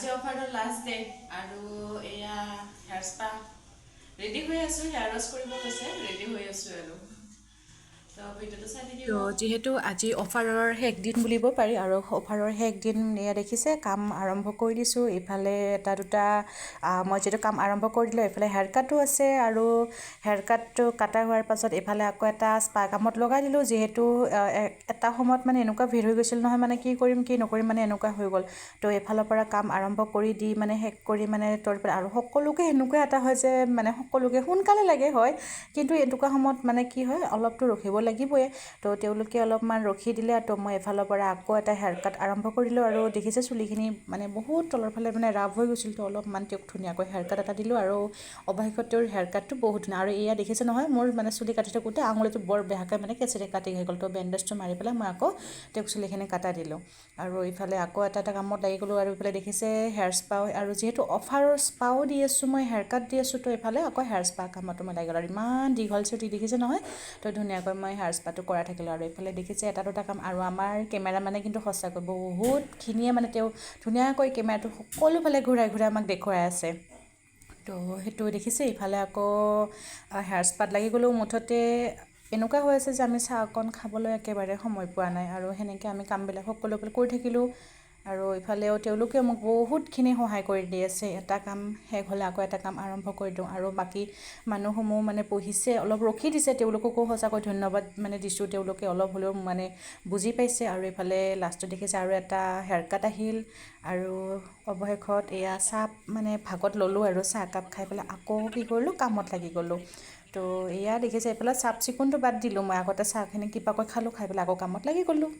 আজি অফাৰৰ last day আৰু এয়া হেয়াৰ স্পা ৰেডি হৈ আছোঁ হেয়াৰ ৱাছ কৰিব গৈছে ৰেডি হৈ আছোঁ আৰু। যিহেতু আজি অফাৰৰ শেষ দিন বুলিব পাৰি আৰু অফাৰৰ শেষ দিন এয়া দেখিছে কাম আৰম্ভ কৰি দিছোঁ। ইফালে এটা দুটা মই যিহেতু কাম আৰম্ভ কৰি দিলোঁ এইফালে হেয়াৰ কাটো আছে আৰু হেয়াৰ কাটটো কাটা হোৱাৰ পাছত এইফালে আকৌ এটা স্পা কামত লগাই দিলোঁ। যিহেতু এটা সময়ত মানে এনেকুৱা ভিৰ হৈ গৈছিল নহয় মানে কি কৰিম কি নকৰিম মানে এনেকুৱা হৈ গ'ল। তো এইফালৰ পৰা কাম আৰম্ভ কৰি দি মানে শেষ কৰি মানে তোৰ পৰা আৰু সকলোকে সেনেকুৱা এটা হয় যে মানে সকলোকে সোনকালে লাগে হয়। কিন্তু এনেকুৱা সময়ত মানে কি হয় অলপতো ৰখিব লাগিবই তো তেওঁলোকে অলপমান ৰখি দিলে তো মই এফালৰ পৰা আকৌ এটা হেয়াৰ কাট আৰম্ভ কৰিলোঁ আৰু দেখিছে চুলিখিনি মানে বহুত তলৰ ফালে মানে ৰাফ হৈ গৈছিল, তো অলপমান তেওঁক ধুনীয়াকৈ হেয়াৰ কাট এটা দিলোঁ আৰু অৱশেষত তেওঁৰ হেয়াৰ কাটটো বহুত ধুনীয়া। আৰু এয়া দেখিছে নহয়, মোৰ মানে চুলি কাটি থাকোঁতে আঙুলিটো বৰ বেয়াকৈ মানে কেঁচিৰে কাটি হৈ গ'ল, তো বেণ্ডেজটো মাৰি পেলাই মই আকৌ তেওঁক চুলিখিনি কাটা দিলোঁ। আৰু ইফালে আকৌ এটা এটা কামত লাগি গ'লোঁ আৰু ইফালে দেখিছে হেয়াৰ স্পাও আৰু যিহেতু অফাৰৰ স্পাও দি আছোঁ, মই হেয়াৰ কাট দি আছোঁ, তো এইফালে আকৌ হেয়াৰ স্পা কামতো মই লাগি গ'লোঁ। আৰু ইমান দীঘল চুটি দেখিছে নহয়, তো ধুনীয়াকৈ মই হেয়াৰ স্পাটো কৰাই থাকিলোঁ আৰু এইফালে দেখিছে এটা দুটা কাম আৰু আমাৰ কেমেৰামেনে কিন্তু সঁচাকৈ বহুতখিনিয়ে মানে তেওঁ ধুনীয়াকৈ কেমেৰাটো সকলোফালে ঘূৰাই ঘূৰাই আমাক দেখুৱাই আছে। তো সেইটো দেখিছে ইফালে আকৌ হেয়াৰ স্পাত লাগি গ'লেও মুঠতে এনেকুৱা হৈ আছে যে আমি চাহ অকণ খাবলৈ একেবাৰে সময় পোৱা নাই আৰু সেনেকৈ আমি কামবিলাক সকলোবিলাক কৰি থাকিলোঁ। আৰু ইফালেও তেওঁলোকে মোক বহুতখিনি সহায় কৰি দি আছে। এটা কাম শেষ হ'লে আকৌ এটা কাম আৰম্ভ কৰি দিওঁ। আৰু বাকী মানুহসমূহ মানে বহিছে অলপ ৰখি দিছে। তেওঁলোককো সঁচাকৈ ধন্যবাদ মানে দিছোঁ। তেওঁলোকে অলপ হ'লেও মানে বুজি পাইছে আৰু এইফালে লাষ্টত দেখিছে আৰু এটা হেয়াৰ কাট আহিল আৰু অৱশেষত এয়া চাহ মানে ভাগত ল'লোঁ আৰু চাহকাপ খাই পেলাই আকৌ কি কৰিলোঁ কামত লাগি গ'লোঁ। তো এয়া দেখিছে এইফালে চাফ চিকুণটো বাদ দিলোঁ। মই আগতে চাহখিনি কিবাকৈ খালোঁ খাই পেলাই আকৌ কামত লাগি গ'লোঁ।